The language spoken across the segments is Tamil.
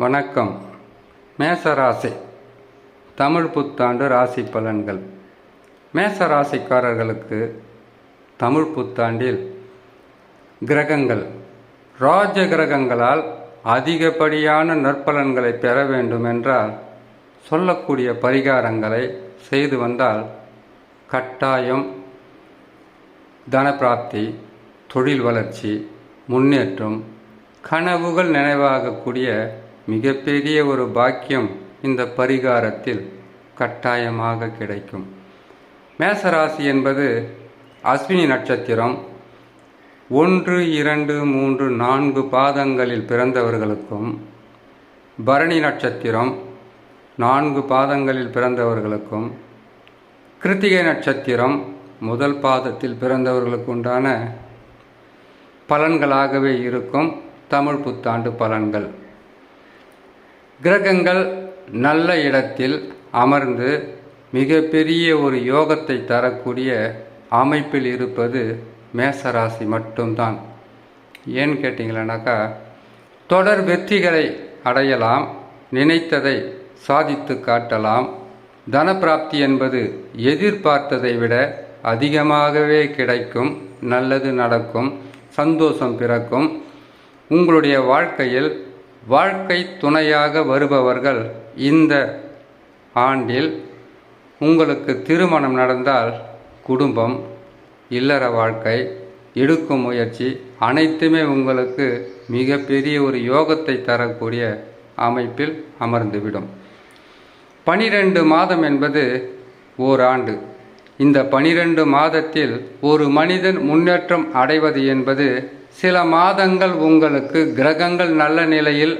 வணக்கம். மேசராசி. தமிழ் புத்தாண்டு ராசி பலன்கள். மேசராசிக்காரர்களுக்கு தமிழ் புத்தாண்டில் கிரகங்கள். ராஜ கிரகங்களால் அதிகப்படியான நற்பலன்களை பெற வேண்டுமென்றால் சொல்லக்கூடிய பரிகாரங்களை செய்து வந்தால் கட்டாயம் தனப்பிராப்தி தொழில் வளர்ச்சி முன்னேற்றம் கனவுகள் நினைவாகக்கூடிய மிகப்பெரிய ஒரு பாக்கியம் இந்த பரிகாரத்தில் கட்டாயமாக கிடைக்கும். மேசராசி என்பது அஸ்வினி நட்சத்திரம். ஒன்று இரண்டு மூன்று நான்கு பாதங்களில் பிறந்தவர்களுக்கும் பரணி நட்சத்திரம். நான்கு பாதங்களில் பிறந்தவர்களுக்கும் கிருத்திகை நட்சத்திரம். முதல் பாதத்தில் பிறந்தவர்களுக்கு உண்டான பலன்களாகவே இருக்கும். தமிழ் புத்தாண்டு பலன்கள். கிரகங்கள் நல்ல இடத்தில் அமர்ந்து மிகப்பெரிய ஒரு யோகத்தை தரக்கூடிய அமைப்பில் இருப்பது மேசராசி மட்டும்தான். ஏன்னு கேட்டிங்களேனாக்கா தொடர் வெற்றிகளை அடையலாம் நினைத்ததை சாதித்து காட்டலாம். தனப்பிராப்தி என்பது எதிர்பார்த்ததை விட அதிகமாகவே கிடைக்கும் நல்லது நடக்கும் சந்தோஷம் பிறக்கும். உங்களுடைய வாழ்க்கையில் வாழ்க்கை துணையாக வருபவர்கள் இந்த ஆண்டில் உங்களுக்கு திருமணம் நடந்தால் குடும்பம் இல்லற வாழ்க்கை எடுக்கும் முயற்சி அனைத்துமே உங்களுக்கு மிகப்பெரிய ஒரு யோகத்தை தரக்கூடிய அமைப்பில் அமர்ந்துவிடும். பனிரெண்டு மாதம் என்பது ஓராண்டு. இந்த பனிரெண்டு மாதத்தில் ஒரு மனிதன் முன்னேற்றம் அடைவது என்பது சில மாதங்கள் உங்களுக்கு கிரகங்கள் நல்ல நிலையில்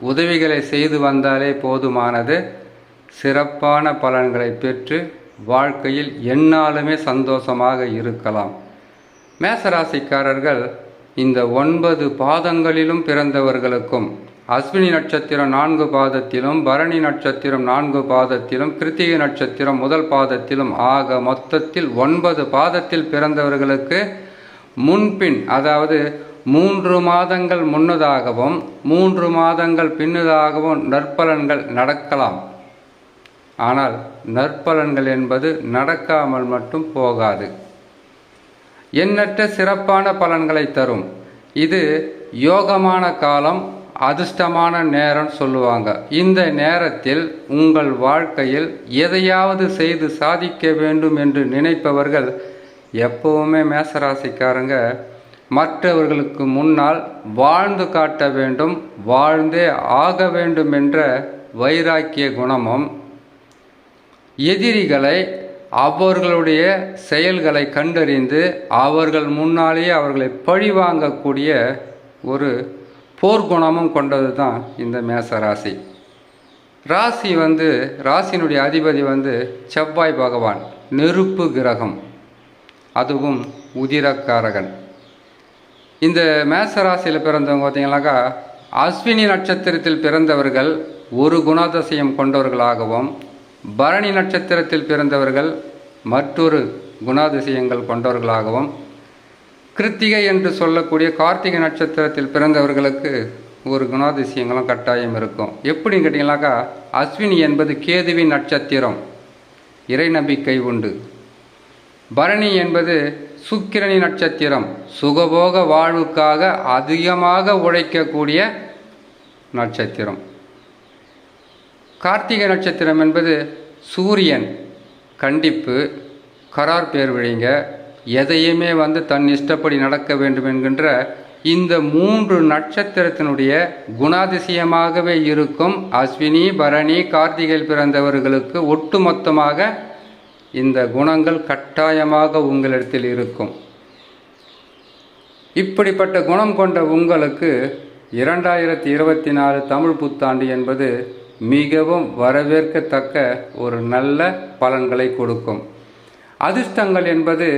உதவிகளை செய்து வந்தாலே போதுமானது. சிறப்பான பலன்களை பெற்று வாழ்க்கையில் எந்நாளுமே சந்தோஷமாக இருக்கலாம். மேசராசிக்காரர்கள் இந்த ஒன்பது பாதங்களிலும் பிறந்தவர்களுக்கும் அஸ்வினி நட்சத்திரம் நான்கு பாதத்திலும் பரணி நட்சத்திரம் நான்கு பாதத்திலும் கிருத்திகை நட்சத்திரம் முதல் பாதத்திலும் ஆக மொத்தத்தில் ஒன்பது பாதத்தில் பிறந்தவர்களுக்கு முன்பின் அதாவது மூன்று மாதங்கள் முன்னதாகவும் மூன்று மாதங்கள் பின்னதாகவும் நற்பலன்கள் நடக்கலாம். ஆனால் நற்பலன்கள் என்பது நடக்காமல் மட்டும் போகாது. எண்ணற்ற சிறப்பான பலன்களை தரும். இது யோகமான காலம் அதிர்ஷ்டமான நேரம் சொல்லுவாங்க. இந்த நேரத்தில் உங்கள் வாழ்க்கையில் எதையாவது செய்து சாதிக்க வேண்டும் என்று நினைப்பவர்கள் எப்பவுமே மேசராசிக்காரங்க மற்றவர்களுக்கு முன்னால் வாழ்ந்து காட்ட வேண்டும் வாழ்ந்தே ஆக வேண்டும் என்ற வைராக்கிய குணமும் எதிரிகளை அவர்களுடைய செயல்களை கண்டறிந்து அவர்கள் முன்னாலேயே அவர்களை பழிவாங்கக்கூடிய ஒரு போர்க்குணமும் கொண்டது தான் இந்த மேச ராசி ராசி வந்து ராசியினுடைய அதிபதி வந்து செவ்வாய் பகவான் நெருப்பு கிரகம். அதுவும் உதிரக்காரகன். இந்த மேசராசியில் பிறந்தவங்க பார்த்தீங்கன்னாக்கா அஸ்வினி நட்சத்திரத்தில் பிறந்தவர்கள் ஒரு குணாதிசயம் கொண்டவர்களாகவும் பரணி நட்சத்திரத்தில் பிறந்தவர்கள் மற்றொரு குணாதிசயங்கள் கொண்டவர்களாகவும் கிருத்திகை என்று சொல்லக்கூடிய கார்த்திகை நட்சத்திரத்தில் பிறந்தவர்களுக்கு ஒரு குணாதிசயங்களும் கட்டாயம் இருக்கும். எப்படின்னு கேட்டிங்கனாக்கா அஸ்வினி என்பது கேதுவின் நட்சத்திரம். இறை நம்பிக்கை உண்டு. பரணி என்பது சுக்கிரணி நட்சத்திரம் சுகபோக வாழ்வுக்காக அதிகமாக உழைக்கக்கூடிய நட்சத்திரம். கார்த்திகை நட்சத்திரம் என்பது சூரியன் கண்டிப்பு கரார் பேர் விழிங்க எதையுமே வந்து தன் இஷ்டப்படி நடக்க வேண்டும் என்கின்ற இந்த மூன்று நட்சத்திரத்தினுடைய குணாதிசயமாகவே இருக்கும் அஸ்வினி பரணி கார்த்திகையில் பிறந்தவர்களுக்கு ஒட்டுமொத்தமாக இந்த குணங்கள் கட்டாயமாக உங்களிடத்தில் இருக்கும். இப்படிப்பட்ட குணம் கொண்ட உங்களுக்கு இரண்டாயிரத்தி இருபத்தி நாலு தமிழ் புத்தாண்டு என்பது மிகவும் வரவேற்கத்தக்க ஒரு நல்ல பலன்களை கொடுக்கும். அதிர்ஷ்டங்கள் என்பது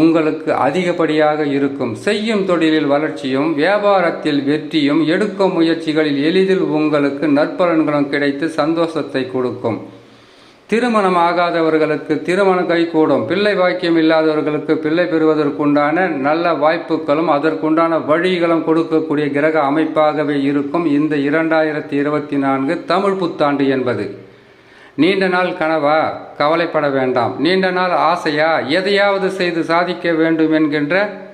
உங்களுக்கு அதிகப்படியாக இருக்கும். செய்யும் தொழிலில் வளர்ச்சியும் வியாபாரத்தில் வெற்றியும் எடுக்கும் முயற்சிகளில் எளிதில் உங்களுக்கு நற்பலன்களும் கிடைத்து சந்தோஷத்தை கொடுக்கும். திருமணம் ஆகாதவர்களுக்கு திருமணம் கைகூடும். பிள்ளை பாக்கியம் இல்லாதவர்களுக்கு பிள்ளை பெறுவதற்குண்டான நல்ல வாய்ப்புகளும் அதற்குண்டான வழிகளும் கொடுக்கக்கூடிய கிரக அமைப்பாகவே இருக்கும் இந்த இரண்டாயிரத்தி இருபத்தி நான்கு தமிழ் புத்தாண்டு என்பது. நீண்ட நாள் கனவா? கவலைப்பட வேண்டாம். நீண்ட நாள் ஆசையா? எதையாவது செய்து சாதிக்க வேண்டும் என்கின்ற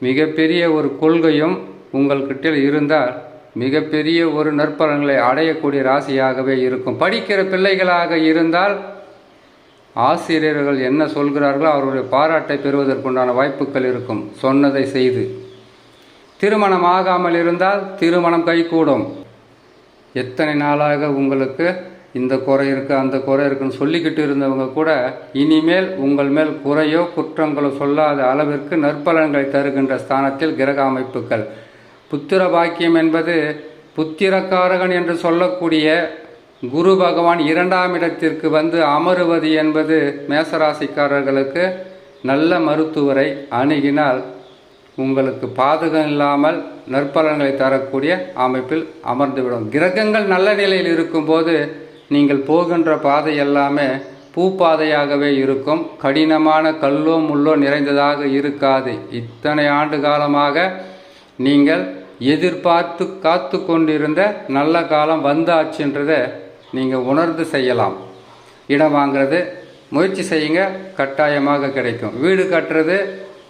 மிகப்பெரிய ஒரு கொள்கையும் உங்கள்கிட்ட இருந்தால் மிகப்பெரிய ஒரு நற்பலன்களை அடையக்கூடிய ராசியாகவே இருக்கும். படிக்கிற பிள்ளைகளாக இருந்தால் ஆசிரியர்கள் என்ன சொல்கிறார்களோ அவருடைய பாராட்டை பெறுவதற்குண்டான வாய்ப்புகள் இருக்கும். சொன்னதை செய்து. திருமணம் ஆகாமல் இருந்தால் திருமணம் கைகூடும். எத்தனை நாளாக உங்களுக்கு இந்த குறை இருக்குது அந்த குறை இருக்குன்னு சொல்லிக்கிட்டு இருந்தவங்க கூட இனிமேல் உங்கள் மேல் குறையோ குற்றங்களோ சொல்லாத அளவிற்கு நற்பலன்களை தருகின்ற ஸ்தானத்தில் கிரக அமைப்புகள் புத்திர பாக்கியம் என்பது புத்திரக்காரகன் என்று சொல்லக்கூடிய குரு பகவான் இரண்டாம் இடத்திற்கு வந்து அமருவது என்பது மேசராசிக்காரர்களுக்கு நல்ல மருத்துவரை அணுகினால் உங்களுக்கு பாதகம் இல்லாமல் நற்பலன்களை தரக்கூடிய அமைப்பில் அமர்ந்துவிடும். கிரகங்கள் நல்ல நிலையில் இருக்கும்போது நீங்கள் போகின்ற பாதை எல்லாமே பூப்பாதையாகவே இருக்கும். கடினமான கல்லோ முள்ளோ நிறைந்ததாக இருக்காது. இத்தனை ஆண்டு காலமாக நீங்கள் எதிர்பார்த்து காத்து கொண்டிருந்த நல்ல காலம் வந்தாச்சுன்றதை நீங்கள் உணர்ந்து செய்யலாம். இடம் வாங்குறது முயற்சி செய்யுங்க கட்டாயமாக கிடைக்கும். வீடு கட்டுறது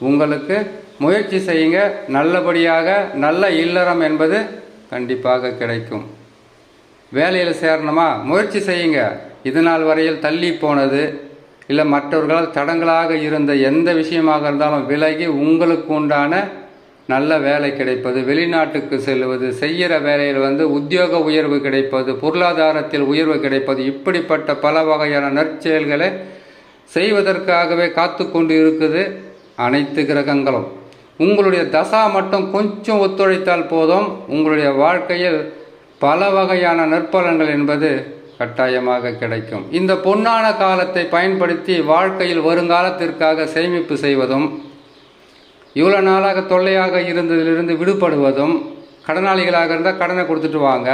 உங்களுக்கு முயற்சி செய்யுங்க நல்லபடியாக நல்ல இல்லறம் என்பது கண்டிப்பாக கிடைக்கும். வேலையில் சேரணுமா? முயற்சி செய்யுங்க. இது நாள் வரையில் தள்ளி போனது இல்லை மற்றவர்களால் தடங்களாக இருந்த எந்த விஷயமாக இருந்தாலும் விலகி உங்களுக்கு உண்டான நல்ல வேலை கிடைப்பது வெளிநாட்டுக்கு செல்வது செய்கிற வேலையில் வந்து உத்தியோக உயர்வு கிடைப்பது பொருளாதாரத்தில் உயர்வு கிடைப்பது இப்படிப்பட்ட பல வகையான நற்செயல்களை செய்வதற்காகவே காத்து கொண்டு இருக்குது அனைத்து கிரகங்களும். உங்களுடைய தசா மட்டும் கொஞ்சம் ஒத்துழைத்தால் போதும். உங்களுடைய வாழ்க்கையில் பல வகையான நற்பலன்கள் என்பது கட்டாயமாக கிடைக்கும். இந்த பொன்னான காலத்தை பயன்படுத்தி வாழ்க்கையில் வருங்காலத்திற்காக சேமிப்பு செய்வதும் இவ்வளோ நாளாக தொல்லையாக இருந்ததிலிருந்து விடுபடுவதும் கடனாளிகளாக இருந்தால் கடனை கொடுத்துட்டு வாங்க.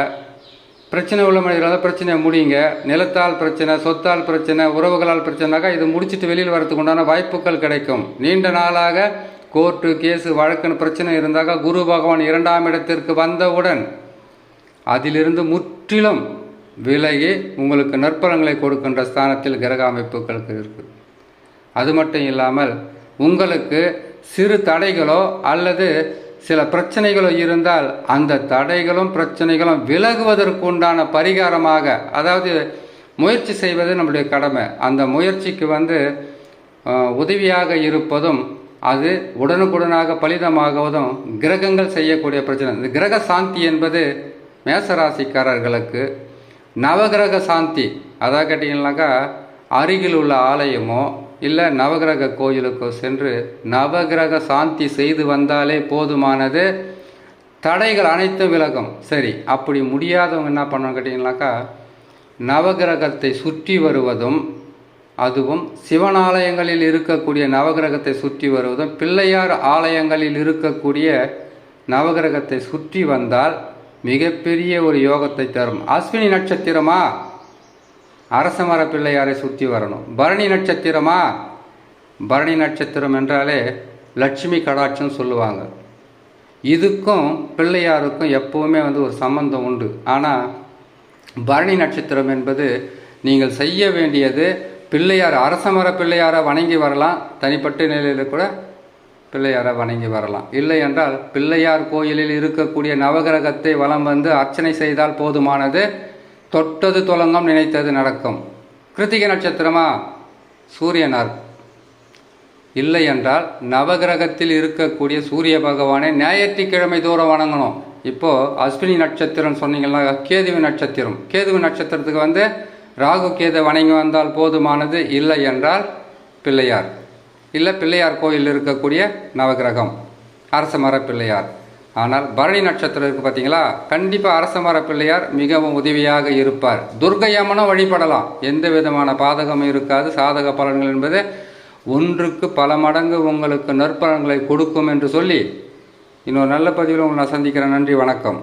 பிரச்சனை உள்ள மனிதர்களாக பிரச்சனையை முடியுங்க நிலத்தால் பிரச்சனை சொத்தால் பிரச்சனை உறவுகளால் பிரச்சனைனாக்கா இது முடிச்சுட்டு வெளியில் வரதுக்கு உண்டான வாய்ப்புகள் கிடைக்கும். நீண்ட நாளாக கோர்ட்டு கேஸு வழக்குன்னு பிரச்சனை இருந்தாக்கா குரு பகவான் இரண்டாம் இடத்திற்கு வந்தவுடன் அதிலிருந்து முற்றிலும் விலகி உங்களுக்கு நற்பலங்களை கொடுக்கின்ற ஸ்தானத்தில் கிரக அமைப்புகளுக்கு இருக்குது அது மட்டும் இல்லாமல் உங்களுக்கு சிறு தடைகளோ அல்லது சில பிரச்சனைகளோ இருந்தால் அந்த தடைகளும் பிரச்சனைகளும் விலகுவதற்கு உண்டான பரிகாரமாக அதாவது முயற்சி செய்வது நம்முடைய கடமை. அந்த முயற்சிக்கு வந்து உதவியாக இருப்பதும் அது உடனுக்குடனாக பலிதமாகுவதும் கிரகங்கள் செய்யக்கூடிய பிரச்சனை. இந்த கிரக சாந்தி என்பது மேசராசிக்காரர்களுக்கு நவகிரக சாந்தி. அதாக கேட்டிங்கனாக்கா அருகில் உள்ள ஆலயமோ இல்லை நவகிரக கோயிலுக்கோ சென்று நவகிரக சாந்தி செய்து வந்தாலே போதுமானது. தடைகள் அனைத்தும் விலகும். சரி அப்படி முடியாதவங்க என்ன பண்ணணும் கேட்டிங்கனாக்கா நவகிரகத்தை சுற்றி வருவதும் அதுவும் சிவன் ஆலயங்களில் இருக்கக்கூடிய நவகிரகத்தை சுற்றி வருவதும் பிள்ளையார் ஆலயங்களில் இருக்கக்கூடிய நவகிரகத்தை சுற்றி வந்தால் மிகப்பெரிய ஒரு யோகத்தை தரும். அஸ்வினி நட்சத்திரமா? அரசமர பிள்ளையாரை சுற்றி வரணும். பரணி நட்சத்திரமா? பரணி நட்சத்திரம் என்றாலே லட்சுமி கடாட்சம் சொல்லுவாங்க. இதுக்கும் பிள்ளையாருக்கும் எப்போவுமே வந்து ஒரு சம்பந்தம் உண்டு. ஆனால் பரணி நட்சத்திரம் என்பது நீங்கள் செய்ய வேண்டியது பிள்ளையார் அரசமர பிள்ளையாரை வணங்கி வரலாம். தனிப்பட்ட நிலையில் கூட பிள்ளையாரை வணங்கி வரலாம். இல்லை என்றால் பிள்ளையார் கோயிலில் இருக்கக்கூடிய நவகிரகத்தை வலம் வந்து அர்ச்சனை செய்தால் போதுமானது. தொட்டது தொலங்கம் நினைத்தது நடக்கும். கிருத்திகை நட்சத்திரமா? சூரியனார். இல்லை என்றால் நவகிரகத்தில் இருக்கக்கூடிய சூரிய பகவானை ஞாயிற்றுக்கிழமை தூரம் வணங்கணும். இப்போது அஸ்வினி நட்சத்திரம் சொன்னீங்கன்னா கேதுவி நட்சத்திரம். கேதுவி நட்சத்திரத்துக்கு வந்து ராகு கேதை வணங்கி வந்தால் போதுமானது இல்லை என்றால் பிள்ளையார். இல்லை பிள்ளையார் கோயில் இருக்கக்கூடிய நவகிரகம். அரச மர பிள்ளையார். ஆனால் பரணி நட்சத்திரம் இருக்குது பார்த்தீங்களா கண்டிப்பாக அரச மர பிள்ளையார் மிகவும் உதவியாக இருப்பார். துர்கையம்மனும் வழிபடலாம். எந்த விதமான பாதகமும் இருக்காது. சாதக பலன்கள் என்பது ஒன்றுக்கு பல மடங்கு உங்களுக்கு நற்பலன்களை கொடுக்கும் என்று சொல்லி இன்னொரு நல்ல பதிவில் உங்களை நான் சந்திக்கிறேன். நன்றி வணக்கம்.